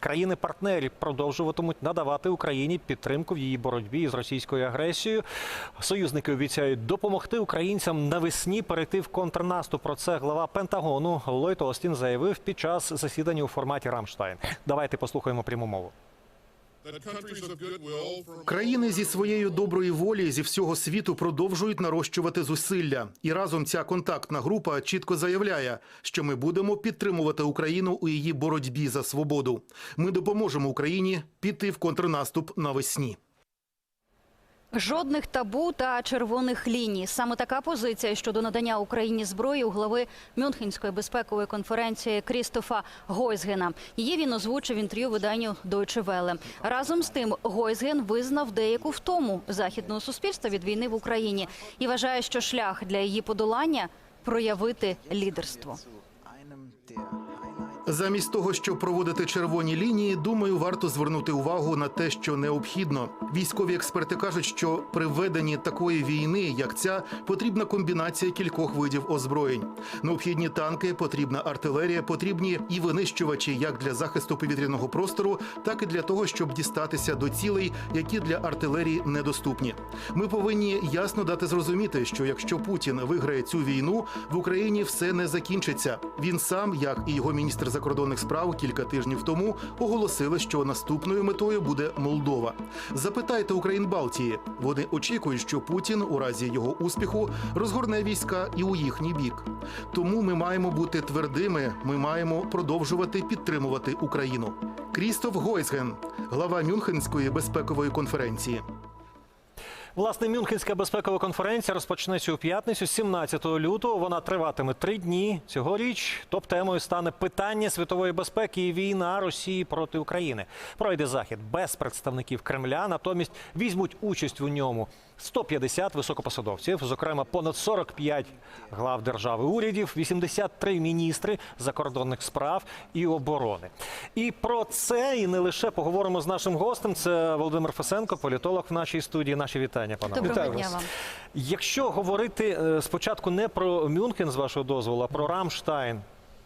Країни-партнери продовжуватимуть надавати Україні підтримку в її боротьбі з російською агресією. Союзники обіцяють допомогти українцям навесні перейти в контрнаступ. Про це глава Пентагону Ллойд Остін заявив під час засідання у форматі Рамштайн. Давайте послухаємо пряму мову. Країни зі своєю доброї волі зі всього світу продовжують нарощувати зусилля, і разом ця контактна група чітко заявляє, що ми будемо підтримувати Україну у її боротьбі за свободу. Ми допоможемо Україні піти в контрнаступ навесні. Жодних табу та червоних ліній. Саме така позиція щодо надання Україні зброї у глави Мюнхенської безпекової конференції Крістофа Гойзгена. Її він озвучив інтерв'ю виданню Deutsche Welle. Разом з тим, Гойзген визнав деяку втому західного суспільства від війни в Україні і вважає, що шлях для її подолання проявити лідерство. Замість того, щоб проводити червоні лінії, думаю, варто звернути увагу на те, що необхідно. Військові експерти кажуть, що при веденні такої війни, як ця, потрібна комбінація кількох видів озброєнь. Необхідні танки, потрібна артилерія, потрібні і винищувачі як для захисту повітряного простору, так і для того, щоб дістатися до цілей, які для артилерії недоступні. Ми повинні ясно дати зрозуміти, що якщо Путін виграє цю війну, в Україні все не закінчиться. Він сам, як і його міністр закордонних справ, кілька тижнів тому оголосили, що наступною метою буде Молдова. Запитайте Україн Балтії. Вони очікують, що Путін у разі його успіху розгорне війська і у їхній бік. Тому ми маємо бути твердими. Ми маємо продовжувати підтримувати Україну. Крістоф Гойсген, глава Мюнхенської безпекової конференції. Власне, Мюнхенська безпекова конференція розпочнеться у п'ятницю, 17 лютого. Вона триватиме три дні. Цьогоріч топ-темою стане питання світової безпеки і війна Росії проти України. Пройде захід без представників Кремля. Натомість візьмуть участь у ньому 150 високопосадовців, зокрема понад 45 глав держави урядів, 83 міністри закордонних справ і оборони. І про це і не лише поговоримо з нашим гостем. Це Володимир Фесенко, політолог в нашій студії. Наші вітання, пане. Доброго Вітаю дня вам. Якщо говорити е, спочатку не про Мюнхен, з вашого дозволу, а про Рамштайн.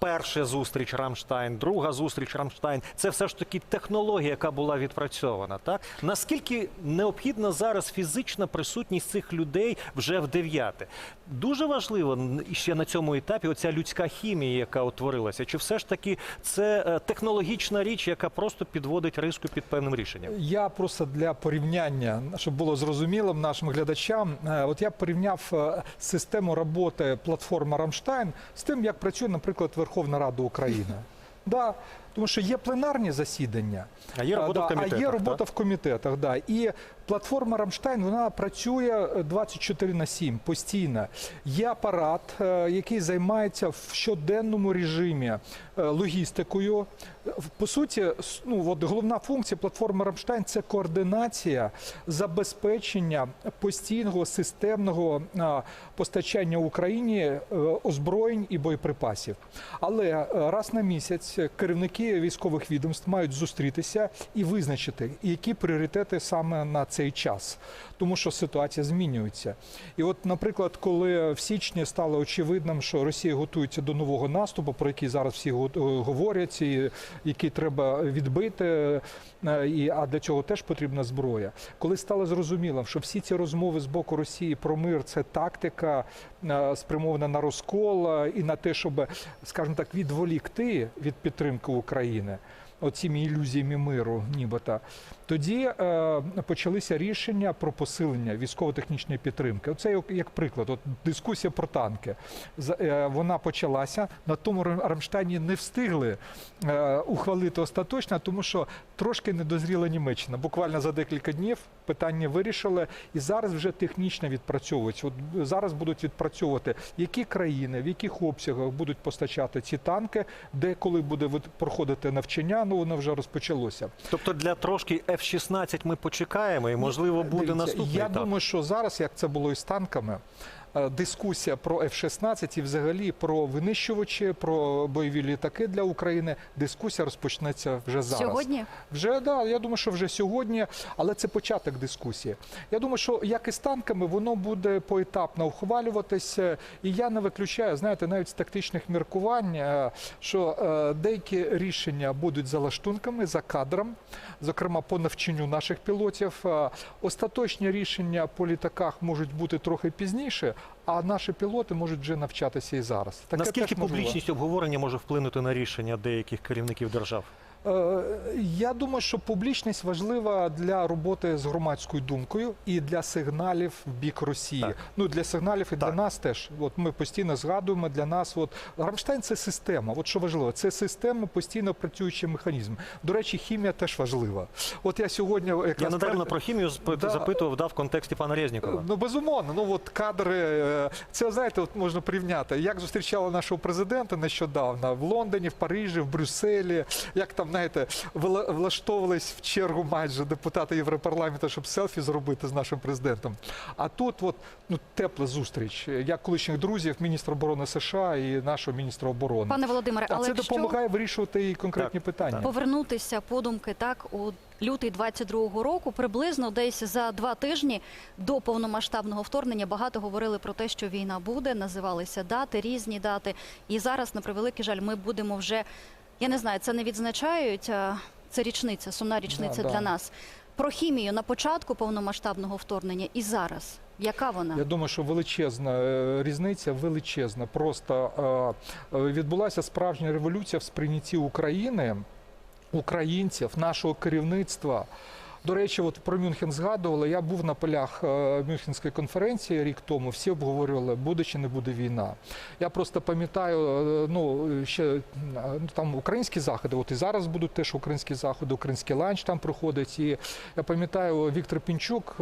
Перша зустріч Рамштайн, друга зустріч Рамштайн це все ж таки технологія, яка була відпрацьована. Так наскільки необхідна зараз фізична присутність цих людей вже в дев'яте? Дуже важливо ще на цьому етапі оця людська хімія, яка утворилася. Чи все ж таки це е, технологічна річ, яка просто підводить риску під певним рішенням? Я просто для порівняння, щоб було зрозумілим нашим глядачам, е, от я порівняв е, систему роботи платформи Рамштайн з тим, як працює, наприклад, Верховна Рада України. Да, тому що є пленарні засідання, А є робота да, в комітетах, а є так? робота в комітетах. Да. І платформа Рамштайн вона працює 24 на 7 постійно. Є апарат, е, який займається в щоденному режимі е, логістикою. По суті, ну от головна функція платформи Рамштайн це координація забезпечення постійного системного постачання Україні е, озброєнь і боєприпасів. Але е, раз на місяць керівники військових відомств мають зустрітися і визначити, які пріоритети саме на цей час, тому що ситуація змінюється. І от, наприклад, коли в січні стало очевидним, що Росія готується до нового наступу, про який зараз всі е, говорять, і який треба відбити, е, і а для цього теж потрібна зброя. Коли стало зрозуміло, що всі ці розмови з боку Росії про мир це тактика е, спрямована на розкол і на те, щоб, скажімо так, відволікти від підтримки України. Оціми ілюзіями миру, нібито тоді е, почалися рішення про посилення військово-технічної підтримки. Оце як, приклад. От дискусія про танки. Е, вона почалася на тому Рамштайні не встигли е, ухвалити остаточно, тому що трошки недозріла Німеччина. Буквально за декілька днів питання вирішили, і зараз вже технічно відпрацьовується. От зараз будуть відпрацьовувати, які країни, в яких обсягах будуть постачати ці танки, де коли буде проходити навчання. Ну воно вже розпочалося. Тобто для трошки F-16 ми почекаємо, і можливо буде наступний Я етап. думаю, що зараз, як це було і з танками, дискусія про F-16 і взагалі про винищувачі, про бойові літаки для України. Дискусія розпочнеться вже зараз. Сьогодні? Вже да, я думаю, що вже сьогодні, але це початок дискусії. Я думаю, що як і з танками, воно буде поетапно ухвалюватися. І я не виключаю, знаєте, навіть з тактичних міркувань, е, що е, деякі рішення будуть за лаштунками, за кадром, зокрема по навчанню наших пілотів. Е, Остаточні рішення по літаках можуть бути трохи пізніше, а наші пілоти можуть вже навчатися і зараз. Таке Наскільки теж можливо. публічність обговорення може вплинути на рішення деяких керівників держав? Е, Я думаю, що публічність важлива для роботи з громадською думкою і для сигналів в бік Росії. Так. Ну для сигналів і для нас теж. От ми постійно згадуємо для нас. От Рамштайн це система. От що важливо, це система, постійно працюючий механізм. До речі, хімія теж важлива. От я сьогодні якраз Я надаремно про хімію Да. запитував да, в контексті пана Резнікова. Ну безумовно, ну от кадри. е, Це знаєте, от можна порівняти. Як зустрічали нашого президента нещодавно в Лондоні, в Парижі, в Брюсселі. Як там знаєте, вла- влаштовувались в чергу майже депутати Європарламенту, щоб селфі зробити з нашим президентом. А тут, от ну тепла зустріч. Як колишніх друзів, міністра оборони США і нашого міністра оборони. Пане Володимире, а але це якщо допомагає вирішувати і конкретні Так, питання. повернутися подумки так у лютий 22-го року, приблизно десь за два тижні до повномасштабного вторгнення багато говорили про те, що війна буде, називалися дати, різні дати. І зараз, на превеликий жаль, ми будемо вже, я не знаю, це не відзначають. а Це річниця, сумна річниця Да, для да. нас. Про хімію на початку повномасштабного вторгнення і зараз. Яка вона? Я думаю, що величезна е, різниця, величезна. Просто е, е, відбулася справжня революція в сприйнятті України, українців, нашого керівництва. До речі, от про Мюнхен згадували. Я був на полях е, Мюнхенської конференції рік тому. Всі обговорювали, буде чи не буде війна. Я просто пам'ятаю, е, ну ще е, ну, там українські заходи. От і зараз будуть теж українські заходи, український ланч там проходить. І я пам'ятаю, Віктор Пінчук,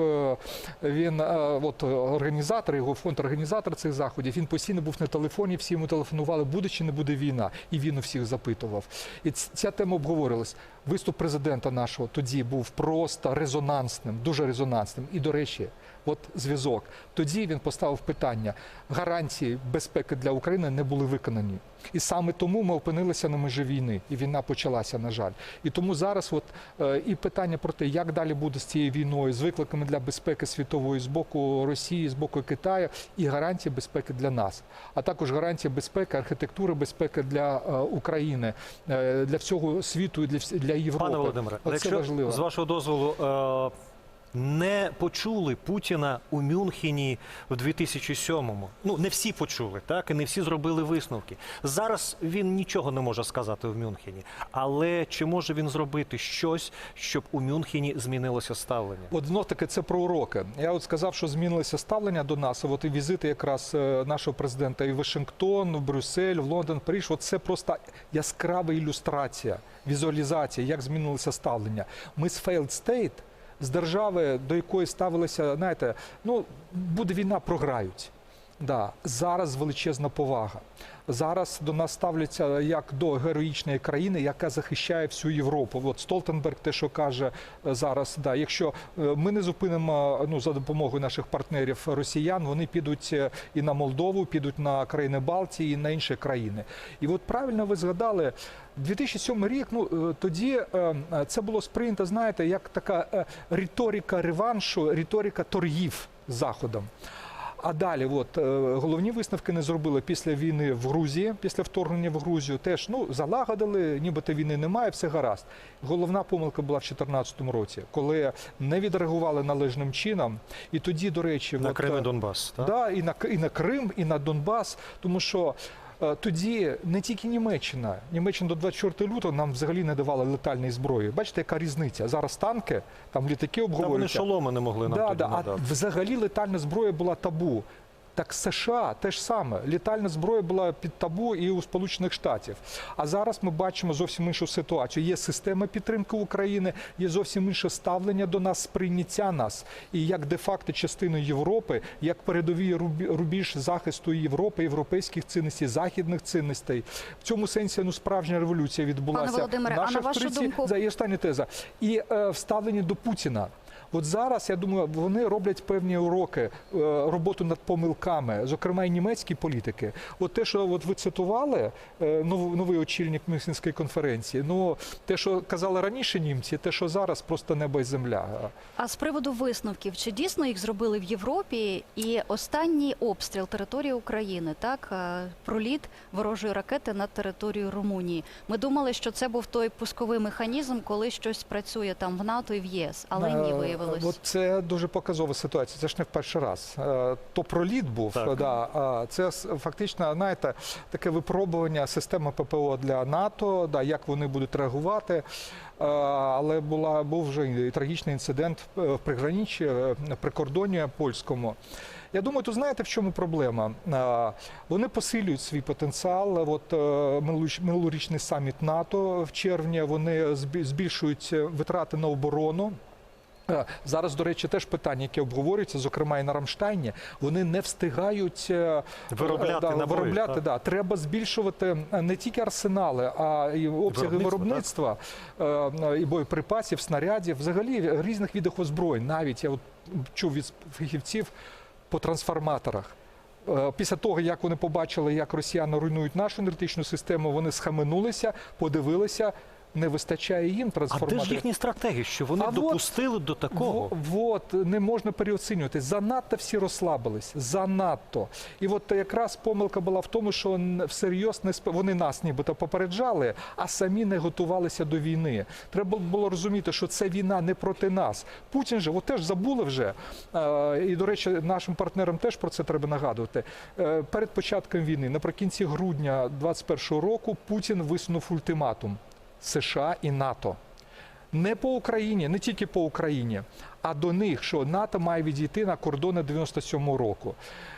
він от організатор, його фонд організатор цих заходів. Він постійно був на телефоні. Всі йому телефонували, буде чи не буде війна, і він у всіх запитував. І ця тема обговорювалась. Виступ президента нашого тоді був просто резонансним, дуже резонансним. І до речі, от зв'язок. Тоді він поставив питання: гарантії безпеки для України не були виконані. І саме тому ми опинилися на межі війни, і війна почалася, на жаль. І тому зараз, от е, і питання про те, як далі буде з цією війною, з викликами для безпеки світової з боку Росії, з боку Китаю, і гарантії безпеки для нас, а також гарантії безпеки, архітектури безпеки для е, України, е, для всього світу і для Європи. Пане Володимире, Оце якщо важливо. з вашого дозволу е, не почули Путіна у Мюнхені в 2007-му. Ну не всі почули, так і не всі зробили висновки. Зараз він нічого не може сказати в Мюнхені. Але чи може він зробити щось, щоб у Мюнхені змінилося ставлення? От знов таки це про уроки. Я от сказав, що змінилося ставлення до нас. От і візити якраз е, нашого президента і в Вашингтон, в Брюссель, в Лондон, Париж. От це просто яскрава ілюстрація, візуалізація, як змінилося ставлення. Ми з failed state, з держави, до якої ставилися, знаєте, ну буде війна, програють. Да, зараз величезна повага. Зараз до нас ставляться як до героїчної країни, яка захищає всю Європу. От Столтенберг, те, що каже е, зараз, да, якщо е, ми не зупинимо ну за допомогою наших партнерів росіян, вони підуть е, і на Молдову, підуть на країни Балтії, і на інші країни. І от правильно ви згадали. 2007 рік, ну тоді це було сприйнято, знаєте, як така риторика реваншу, риторика торгів з Заходом. А далі, от е, головні висновки не зробили після війни в Грузії, після вторгнення в Грузію. Теж ну залагодили, нібито війни немає, все гаразд. Головна помилка була в 2014 році, коли не відреагували належним чином. І тоді, до речі, На от, Крим і е, Донбас. Так? Да, і на і на Крим, і на Донбас, тому що. Е, Тоді не тільки Німеччина, Німеччина до 24 лютого нам взагалі не давала летальної зброї. Бачите, яка різниця? Зараз танки, там літаки Та вони шоломи не могли нам Да, тоді да, а взагалі летальна зброя була табу. Так США те ж саме. Літальна зброя була під табу і у Сполучених Штатів. А зараз ми бачимо зовсім іншу ситуацію. Є система підтримки України, є зовсім інше ставлення до нас, сприйняття нас. І як де-факто частиною Європи, як передовий рубіж захисту Європи, європейських цінностей, західних цінностей. В цьому сенсі ну справжня революція відбулася. Пане Володимире, а на вашу думку- за є остання теза. І е, вставлення до Путіна. От зараз я думаю, вони роблять певні уроки, е, роботу над помилками, зокрема і німецькі політики. От те, що от ви цитували, е, новий очільник Мюнхенської конференції. Ну те, що казали раніше німці, те, що зараз просто небо і земля. А з приводу висновків, чи дійсно їх зробили в Європі? І останній обстріл території України, так е, проліт ворожої ракети над територією Румунії. Ми думали, що це був той пусковий механізм, коли щось працює там в НАТО і в ЄС, але ні, Е, виявилось. От це дуже показова ситуація. Це ж не в перший раз. Е, То проліт був. Так. Да, а це фактично, знаєте, таке випробування системи ППО для НАТО, да, як вони будуть реагувати. Е, Але була був вже і трагічний інцидент е, в приграниччі, на прикордонні польському. Я думаю, тут знаєте, в чому проблема? Вони посилюють свій потенціал. От минулорічний саміт НАТО в червні вони збі- збільшують витрати на оборону. Зараз, до речі, теж питання, яке обговорюється, зокрема і на Рамштайні, вони не встигають е, Виробляти е, да, набої, виробляти так. да. Треба збільшувати е, не тільки арсенали, а й обсяги виробництва е, і боєприпасів, снарядів, взагалі різних видів озброєнь. Навіть я от чув від фахівців по трансформаторах. Після того, як вони побачили, як росіяни руйнують нашу енергетичну систему, вони схаменулися, подивилися, не вистачає їм А де ж їхні стратегії? Що вони А от- допустили до такого? Вот, не можна переоцінювати. Занадто всі розслабились. Занадто. І от якраз помилка була в тому, що всерйоз не сп... вони нас нібито попереджали, а самі не готувалися до війни. Треба було розуміти, що це війна не проти нас. Путін же, от теж забули вже. Е, І, до речі, нашим партнерам теж про це треба нагадувати. Е, Перед початком війни, наприкінці грудня 2021 року, Путін висунув ультиматум США і НАТО не по Україні, не тільки по Україні, а до них, що НАТО має відійти на кордони 97-го року.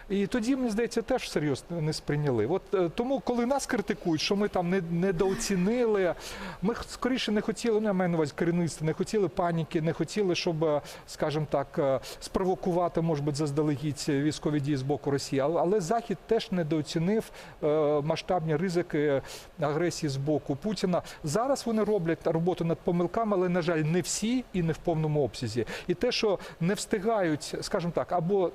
І тоді, мені здається, теж серйозно не сприйняли. От е, тому, коли нас критикують, що ми там не недооцінили, ми скоріше не хотіли, ну, я маю на увазі керівництво, не хотіли паніки, не хотіли, щоб, е, скажімо так, е, спровокувати, може бути, заздалегідь військові дії з боку Росії. Але, Захід теж недооцінив масштабні ризики агресії з боку Путіна. Зараз вони роблять роботу над помилками, але, на жаль, не всі і не в повному обсязі. І те, що не встигають, скажімо так, або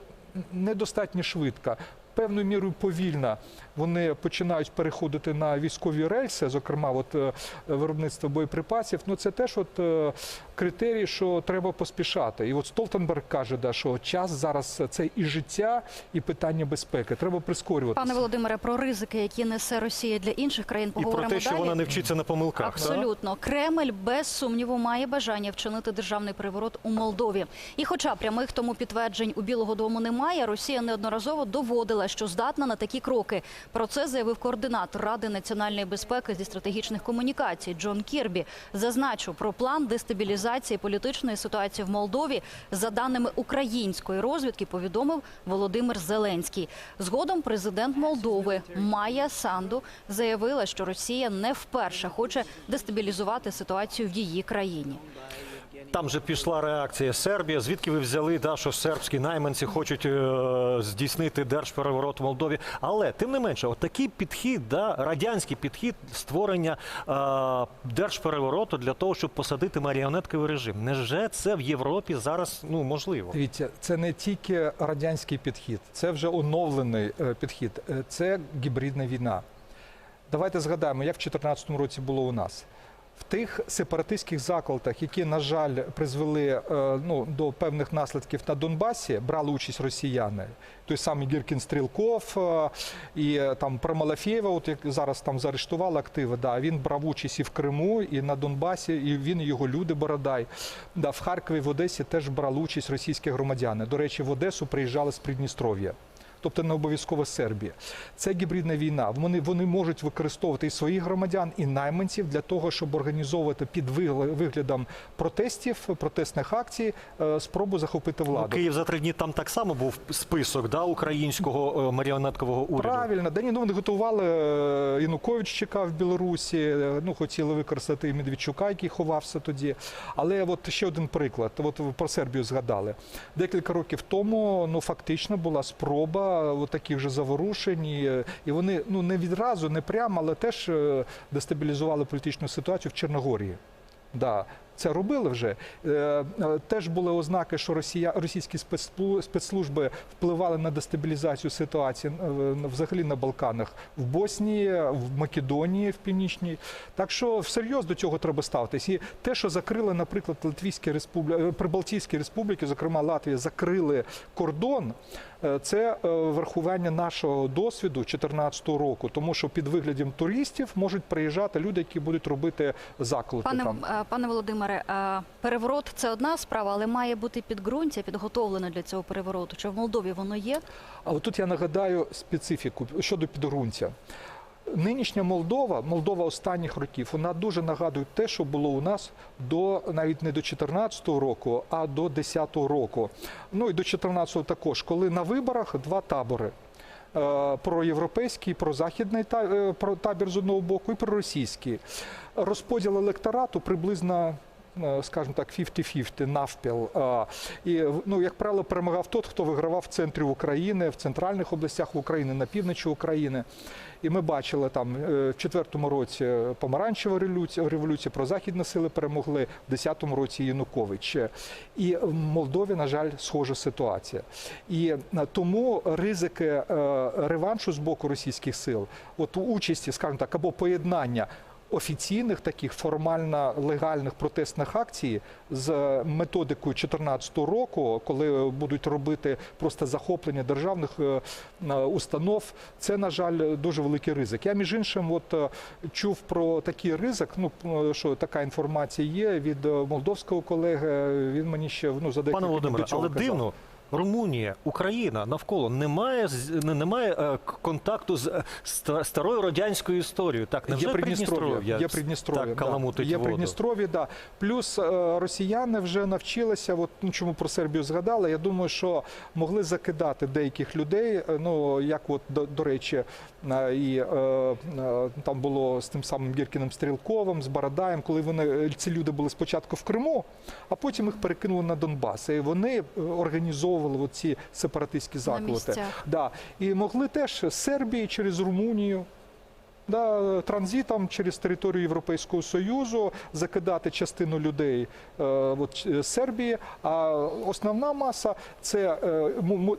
недостатньо швидко. Певною мірою повільно вони починають переходити на військові рельси, зокрема, от е, виробництво боєприпасів. Ну це теж от е, критерій, що треба поспішати. І от Столтенберг каже, да, що час зараз це і життя, і питання безпеки. Треба прискорюватися. Пане Володимире, про ризики, які несе Росія для інших країн, І про те, що далі. вона не вчиться на помилках. так? Абсолютно, Кремль без сумніву має бажання вчинити державний переворот у Молдові. І, хоча прямих тому підтверджень у Білого Дому немає, Росія неодноразово доводила, що здатна на такі кроки. Про це заявив координатор Ради національної безпеки зі стратегічних комунікацій Джон Кірбі. Зазначу про план дестабілізації політичної ситуації в Молдові за даними української розвідки. Повідомив Володимир Зеленський. Згодом президент Молдови Майя Санду заявила, що Росія не вперше хоче дестабілізувати ситуацію в її країні. Там же пішла реакція Сербія. Звідки ви взяли, да, що сербські найманці хочуть е, здійснити держпереворот в Молдові? Але тим не менше, отакий підхід, да, радянський підхід створення е, держперевороту для того, щоб посадити маріонетковий режим. Невже це в Європі зараз ну можливо? Дивіться, це не тільки радянський підхід, це вже оновлений е, підхід. Е, Це гібридна війна. Давайте згадаємо, як в 2014 році було у нас. В тих сепаратистських закладах, які, на жаль, призвели е, ну, до певних наслідків на Донбасі, брали участь росіяни. Той самий Гіркін Стрілков е, і е, там про Малафєєва, от як зараз там заарештували активи. Да, він брав участь і в Криму, і на Донбасі, і він, і його люди Бородай. Да, в Харкові, в Одесі теж брали участь російські громадяни. До речі, в Одесу приїжджали з Придністров'я. Тобто не обов'язково Сербія. Це гібридна війна. Вони, вони можуть використовувати і своїх громадян, і найманців для того, щоб організовувати під виглядом протестів, протестних акцій, е, спробу захопити Ну, владу. Київ за три дні там так само був список да, українського е, маріонеткового уряду. Правильно, да ні, ну вони готували е, Янукович чекав в Білорусі. Ну хотіли використати і Медведчука, який ховався тоді. Але от ще один приклад. От про Сербію згадали. Декілька років тому ну фактично була спроба от таких же заворушень, і, вони ну не відразу, не прямо, але теж е, дестабілізували політичну ситуацію в Чорногорії. Да. Це робили вже. Е, е, Теж були ознаки, що Росія, російські спецслу- спецслужби впливали на дестабілізацію ситуації е, взагалі на Балканах, в Боснії, в Македонії, в Північній. Так що всерйоз до цього треба ставитись. І те, що закрили, наприклад, Латвійські республіки, Прибалтійські республіки, зокрема Латвія, закрили кордон. Це врахування нашого досвіду 2014 року, тому що під виглядом туристів можуть приїжджати люди, які будуть робити заклади Пане, там. пане Володимире, е, переворот це одна справа, але має бути підґрунтя підготовлене для цього перевороту. Чи в Молдові воно є? Але тут я нагадаю специфіку щодо підґрунтя. Нинішня Молдова, Молдова останніх років, вона дуже нагадує те, що було у нас до навіть не до 2014 року, а до 2010 року. Ну і до 2014 також, коли на виборах два табори. Е, Проєвропейський, прозахідний е, табір з одного боку і проросійський. Розподіл електорату приблизно скажімо так, 50-50, навпіл. І, ну, як правило, перемагав тот, хто вигравав в центрі України, в центральних областях України, на півночі України. І ми бачили там е, в четвертому році помаранчева революція, прозахідні сили перемогли, в 10-му році Янукович. І в Молдові, на жаль, схожа ситуація. І е, тому ризики е, реваншу з боку російських сил, от участі, скажімо так, або поєднання офіційних таких формально легальних протестних акцій з методикою 2014 року, коли будуть робити просто захоплення державних е, е, установ, це на жаль дуже великий ризик. Я між іншим, от е, чув про такий ризик. Ну що така інформація є від молдовського колеги. Він мені ще ну за декілька Пане Володимире, але казав. дивно. Румунія, Україна навколо немає немає е, контакту з е, старою радянською історією. Так, невже Є Придністров'я, є Придністров'я, так да. є? Придністров'я, да. Плюс е, росіяни вже навчилися, от, ну, чому про Сербію згадали, я думаю, що могли закидати деяких людей, ну, як от, до, до речі, і е, там було з тим самим Гіркіним Стрілковим, з Барадаєм, коли вони, е, ці люди були спочатку в Криму, а потім їх перекинули на Донбас. І вони е, організовували ці сепаратистські заклади. Да. І могли теж з Сербії через Румунію. Да, транзитом через територію Європейського Союзу закидати частину людей е, от, Сербії. А основна маса це е,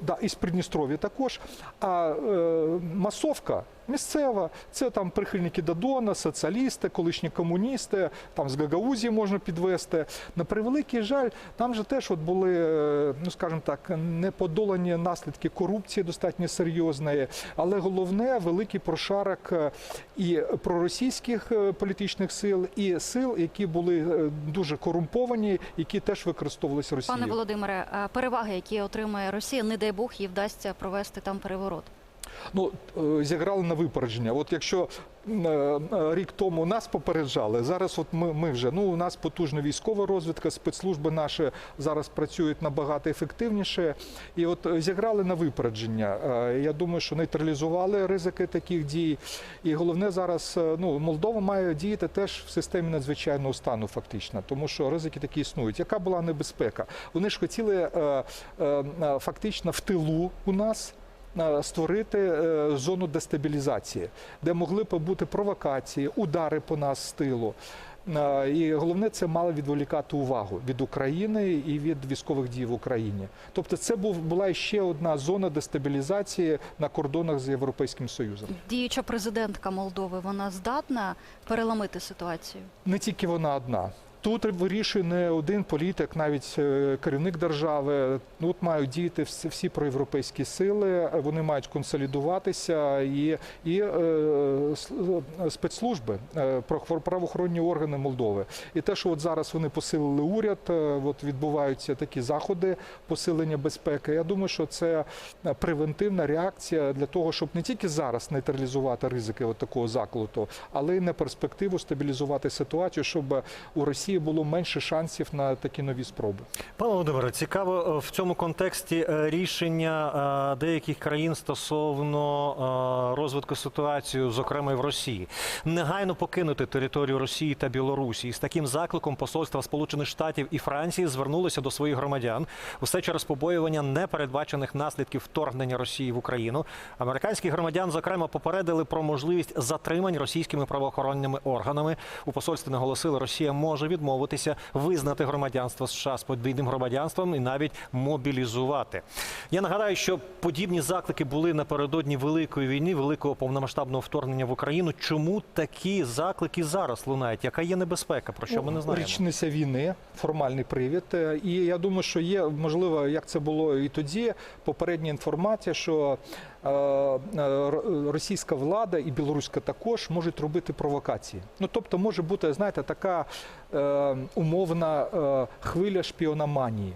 да, із Придністров'я також. А е, масовка місцева це там прихильники Дадона, соціалісти, колишні комуністи, там з Гагаузії можна підвести. На превеликий жаль, там же теж от були, е, ну скажімо так, неподолані наслідки корупції достатньо серйозної, але головне великий прошарок е, і проросійських е, політичних сил, і сил, які були дуже корумповані, які теж використовувалися Росією. Пане Володимире, переваги, які отримує Росія, не дай Бог їй вдасться провести там переворот. Ну, е, зіграли на випередження. От якщо е, е, рік тому нас попереджали, зараз от ми, ми вже, ну, у нас потужна військова розвідка, спецслужби наші зараз працюють набагато ефективніше. І от зіграли на випередження. Я думаю, що нейтралізували ризики таких дій. І головне зараз, ну, Молдова має діяти теж в системі надзвичайного стану, фактично, тому що ризики такі існують. Яка була небезпека? Вони ж хотіли фактично в тилу у нас створити е, зону дестабілізації, де могли б бути провокації, удари по нас з тилу. Е, І головне, це мало відволікати увагу від України і від військових дій в Україні. Тобто, це була ще одна зона дестабілізації на кордонах з Європейським Союзом. Діюча президентка Молдови, вона здатна переламити ситуацію. Не тільки вона одна. Тут вирішує не один політик, навіть е, керівник держави. Тут мають діяти всі, всі проєвропейські сили. Вони мають консолідуватися і, і е, спецслужби, е, правоохоронні органи Молдови. І те, що от зараз вони посилили уряд, от відбуваються такі заходи посилення безпеки. Я думаю, що це превентивна реакція для того, щоб не тільки зараз нейтралізувати ризики от такого заколоту, але й на перспективу стабілізувати ситуацію, щоб у Росії було менше шансів на такі нові спроби. Пане Володимире, цікаво е, в цьому контексті е, рішення е, деяких країн стосовно розвитку ситуації, зокрема в Росії, негайно покинути територію Росії та Білорусі. І з таким закликом посольства Сполучених Штатів і Франції звернулися до своїх громадян. Усе через побоювання непередбачених наслідків вторгнення Росії в Україну. Американські громадян, зокрема, попередили про можливість затримань російськими правоохоронними органами. У посольстві наголосили, Росія може від відмовитися визнати громадянство США з подвійним громадянством і навіть мобілізувати. Я нагадаю, що подібні заклики були напередодні великої війни, великого повномасштабного вторгнення в Україну. Чому такі заклики зараз лунають? Яка є небезпека? Про що ми не знаємо? Річниця війни, формальний привід. Е, І я думаю, що є можливо, як це було і тоді. Попередня інформація, що російська влада і білоруська також можуть робити провокації. Ну тобто, може бути, знаєте, така е, умовна е, хвиля шпіономанії.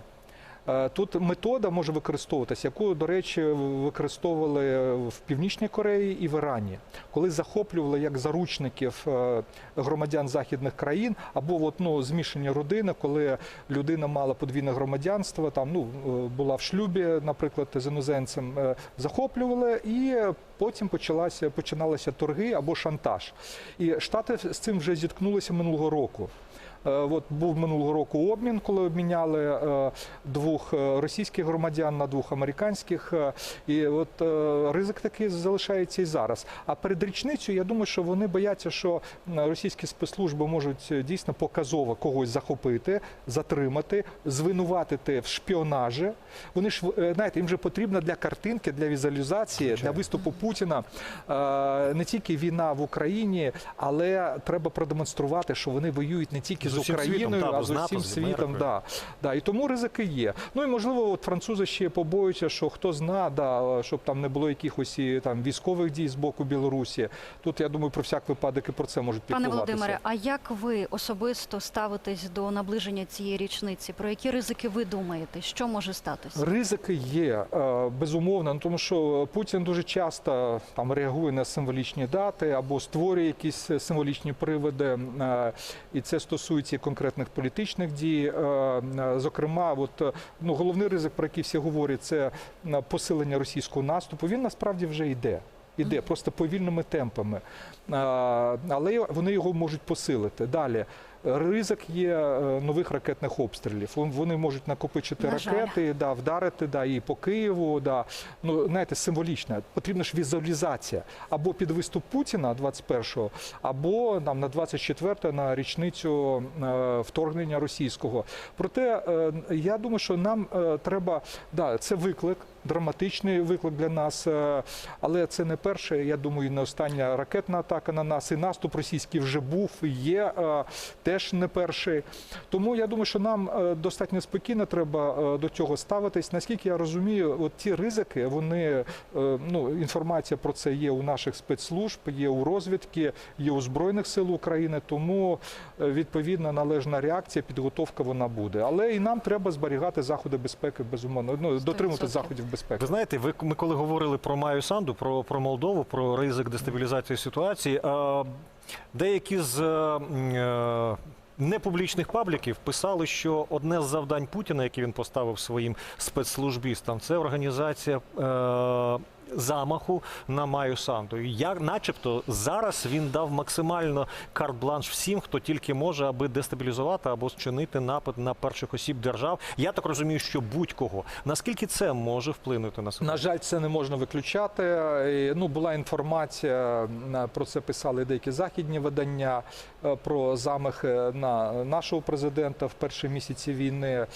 Е, Тут метода може використовуватися, яку, до речі, використовували в Північній Кореї і в Ірані, коли захоплювали як заручників е, громадян західних країн, або от, ну, змішані родини, коли людина мала подвійне громадянство, там ну е, була в шлюбі, наприклад, з іноземцем, захоплювали і. Потім почалася починалися торги або шантаж, і штати з цим вже зіткнулися минулого року. Е, От був минулого року обмін, коли обміняли е, двох е, російських громадян на двох американських. І от ризик такий залишається і зараз. А перед річницею я думаю, що вони бояться, що російські спецслужби можуть дійсно показово когось захопити, затримати, звинуватити в шпіонажі. Вони ж знаєте, їм же потрібно для картинки, для візуалізації, для виступу Путіна не тільки війна в Україні, але треба продемонструвати, що вони воюють не тільки З з, усім світом, Україною, та, а з НАТО, усім світом. Да, да. І тому ризики є. Ну і можливо, от французи ще побоюються, що хто зна, да, щоб там не було якихось там військових дій з боку Білорусі. Тут я думаю, про всяк випадок і про це можуть Пане. Володимире, а як ви особисто ставитесь до наближення цієї річниці? Про які ризики ви думаєте? Що може статися? Ризики є е, безумовно, ну, тому що Путін дуже часто там реагує на символічні дати або створює якісь символічні приводи, е, і це стосується і конкретних політичних дій. Е, е, Зокрема, от е, ну головний ризик, про який всі говорять, це посилення російського наступу. Він насправді вже йде. Іде просто повільними темпами, але вони його можуть посилити. Далі ризик є е, нових ракетних обстрілів. Вони можуть накопичити На ракети, да, вдарити да, і по Києву. Да. Ну, знаєте, символічно. Потрібна ж візуалізація. Або під виступ Путіна 21-го, або там, на 24 на річницю е, вторгнення російського. Проте е, я думаю, що нам треба, да, це виклик. Драматичний виклик для нас, е, але це не перша, я думаю, і не остання ракетна атака на нас. І наступ російський вже був і є е, теж не перший. Тому я думаю, що нам е, достатньо спокійно треба до цього ставитись. Наскільки я розумію, от ті ризики, вони ну інформація про це є у наших спецслужб, є у розвідки, є у збройних сил України. Тому відповідна належна реакція, підготовка вона буде. Але і нам треба зберігати заходи безпеки, безумовно. Ну дотримувати заходів безпеки. Ви знаєте, ви ми коли говорили про Маю Санду, про, про Молдову, про ризик дестабілізації ситуації, е, деякі з е, е, непублічних пабліків писали, що одне з завдань Путіна, яке він поставив своїм спецслужбістам, це організація. Е, Замаху на Маю Санду. Я, начебто, зараз він дав максимально карт-бланш всім, хто тільки може, аби дестабілізувати або зчинити напад на перших осіб держав. Я так розумію, що будь-кого. Наскільки це може вплинути на На жаль, це не можна виключати. Ну, була інформація, про це писали деякі західні видання, е, про замахи на нашого президента в перші місяці війни.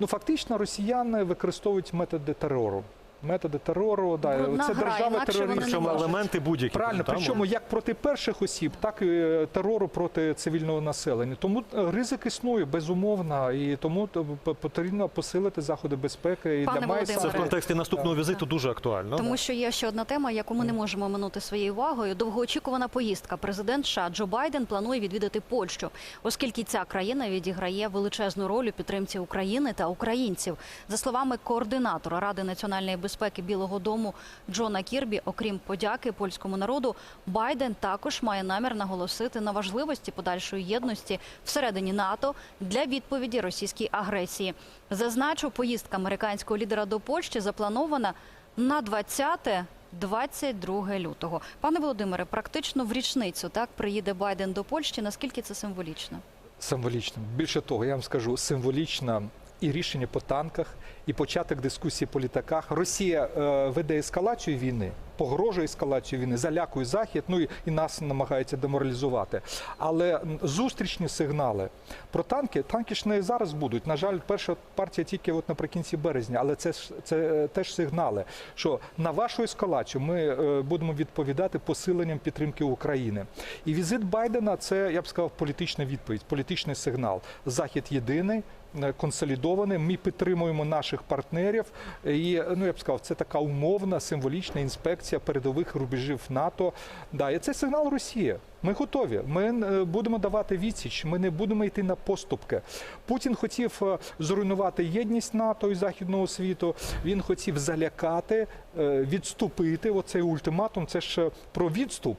Ну, фактично, росіяни використовують методи терору. Методи терору, да, Брудна це гра, держава інакше вони не терористів. Причому елементи будь-які. Правильно, там, причому як проти перших осіб, так і е, терору проти цивільного населення. Тому е, ризик існує безумовно, і тому т- п- потрібно посилити заходи безпеки і Пане для Володимире, Це в контексті наступного візиту дуже актуально. Тому що є ще одна тема, яку ми не можемо минути своєю увагою. Довгоочікувана поїздка. Президент США Джо Байден планує відвідати Польщу, оскільки ця країна відіграє величезну роль у підтримці України та українців. За словами координатора Ради національної безпеки Білого Дому Джона Кірбі, окрім подяки польському народу, Байден також має намір наголосити на важливості подальшої єдності всередині НАТО для відповіді російській агресії. Зазначу, поїздка американського лідера до Польщі запланована на 20-22 лютого. Пане Володимире, практично в річницю так приїде Байден до Польщі. Наскільки це символічно? Символічно. Більше того, я вам скажу, символічно і рішення по танках, і початок дискусії по літаках. Росія е, веде ескалацію війни. Погрожує ескалацією війни, залякує захід. Ну і, і нас намагається деморалізувати. Але зустрічні сигнали про танки, танки ж не зараз будуть. На жаль, перша партія тільки от наприкінці березня, але це це е, теж сигнали, що на вашу ескалацію ми е, будемо відповідати посиленням підтримки України. І візит Байдена це я б сказав політична відповідь, політичний сигнал. Захід єдиний. е, Консолідований, ми підтримуємо наших партнерів, і ну я б сказав, це така умовна символічна інспекція передових рубежів НАТО. Да, і це сигнал Росії. Ми готові. Ми е, будемо давати відсіч. Ми не будемо йти на поступки. Путін хотів е, зруйнувати єдність НАТО і західного світу. Він хотів залякати, е, відступити. Оцей ультиматум. Це ж про відступ.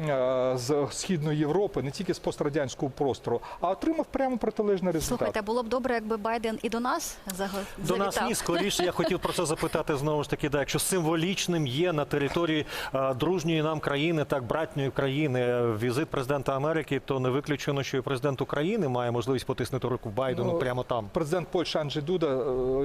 Е, З східної Європи, не тільки з пострадянського простору, а отримав прямо протилежний результат. Слухайте, було б добре, якби Байден і до нас заго- До нас ні, скоріше я хотів про це запитати знову ж таки. Да, якщо символічним є на території е, дружньої нам країни, так братньої країни, е, візит президента Америки, то не виключено, що і президент України має можливість потиснути руку Байдену Ну, прямо там. Президент Польщі Анджей Дуда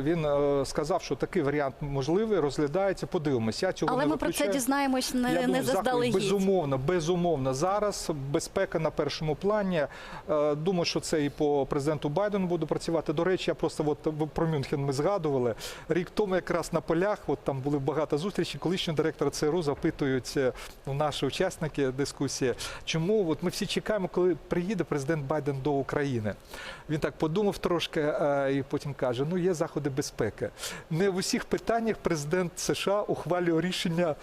він сказав, що такий варіант можливий, розглядається. Подивимося. Я цього Але не ми про це дізнаємось не, не заздалегідь. Безумовно, безумовно. Зараз безпека на першому плані. Е, Думаю, що це і по президенту Байдену буде працювати. До речі, я просто от про Мюнхен ми згадували. Рік тому якраз на полях, от там були багато зустрічей. Колишнього директора ЦРУ запитують е, ну, наші учасники дискусії, чому от ми всі чекаємо, коли приїде президент Байден до України. Він так подумав трошки е, і потім каже: ну є заходи безпеки. Не в усіх питаннях президент США ухвалює рішення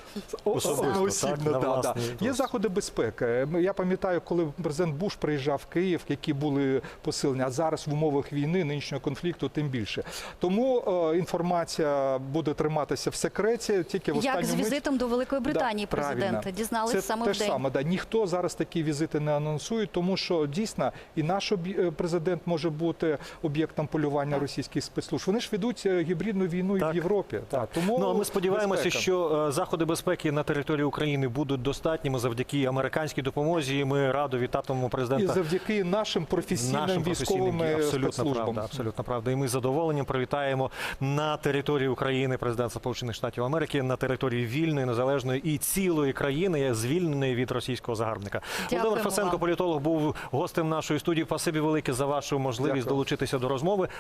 о- Особисто, так, на да, да. Є заходи безпеки. Я пам'ятаю, коли президент Буш приїжджав в Київ, які були посилені, а зараз в умовах війни, нинішнього конфлікту, тим більше. Тому е, інформація буде триматися в секреті. Тільки в Як останню з мить- візитом до Великої Британії Да, президента дізналися це саме те в ж день. саме. Да. Ніхто зараз такі візити не анонсує, тому що дійсно і наш е, президент може бути об'єктом полювання російських спецслужб. Вони ж ведуть е, гібридну війну і Так. в Європі. Так. Тому Ну а ми сподіваємося, безпека. що е, заходи безпеки на території України будуть достатніми завдяки американській допомозі. І ми радо вітатимемо і президента. завдяки нашим професійним Нашим військовим професійним абсолютно правда, абсолютно правда. І ми з задоволенням привітаємо на території України президента Сполучених Штатів Америки на території вільної, незалежної і цілої країни, звільненої від російського загарбника. Дякуємо Володимир Фесенко, вам. політолог, був гостем нашої студії. Спасибі велике за вашу можливість Дякую. долучитися до розмови.